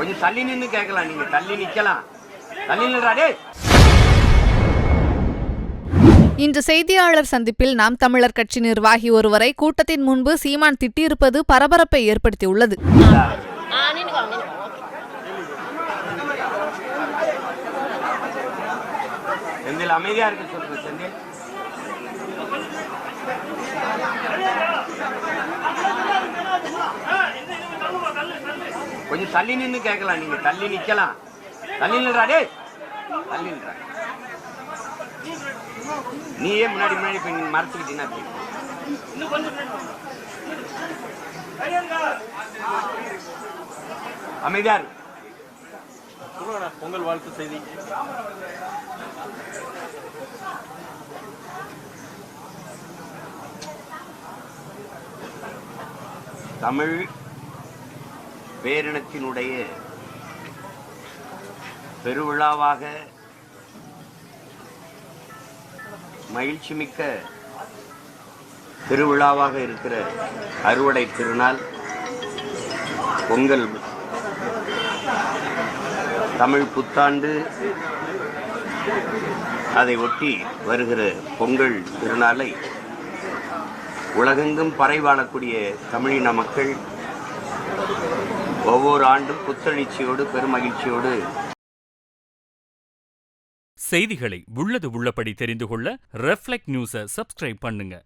கொஞ்சம் தள்ளி நின்னு கேட்கலாம் நீங்க தள்ளி நிக்கலாம். தள்ளி நின்றா டேய். இன்று செய்தியாளர் சந்திப்பில் நாம் தமிழர் கட்சி நிர்வாகி ஒருவரை கூட்டத்தின் முன்பு சீமான் திட்டியிருப்பது பரபரப்பை ஏற்படுத்தியுள்ளது. அமைதியா இருக்க செந்தில். கொஞ்சம் தள்ளி நின்னு கேட்கலாம். நீங்க தள்ளி நிக்கலாம். தள்ளி நின்றா தள்ளி நின்றா நீயே முன்னாடி முன்னாடி போய் நீ மறைச்சுக்கிட்டீங்கன்னா அப்படி. அமைதியா இருக்கு சொல்லுங்கண்ணா பொங்கல் வாழ்த்து செய்தி. தமிழ் பேரினத்தினுடைய பெருவிழாவாக மகிழ்ச்சி மிக்க திருவிழாவாக இருக்கிற அறுவடை திருநாள் பொங்கல். தமிழ் புத்தாண்டு அதை ஒட்டி வருகிற பொங்கல் திருநாளை உலகெங்கும் பறை வாழக்கூடிய தமிழின மக்கள் ஒவ்வொரு ஆண்டும் புத்தெழுச்சியோடு பெருமகிழ்ச்சியோடு. செய்திகளை உள்ளது உள்ளபடி தெரிந்து கொள்ள ரெஃப்ளெக்ட் நியூஸை சப்ஸ்கிரைப் பண்ணுங்க.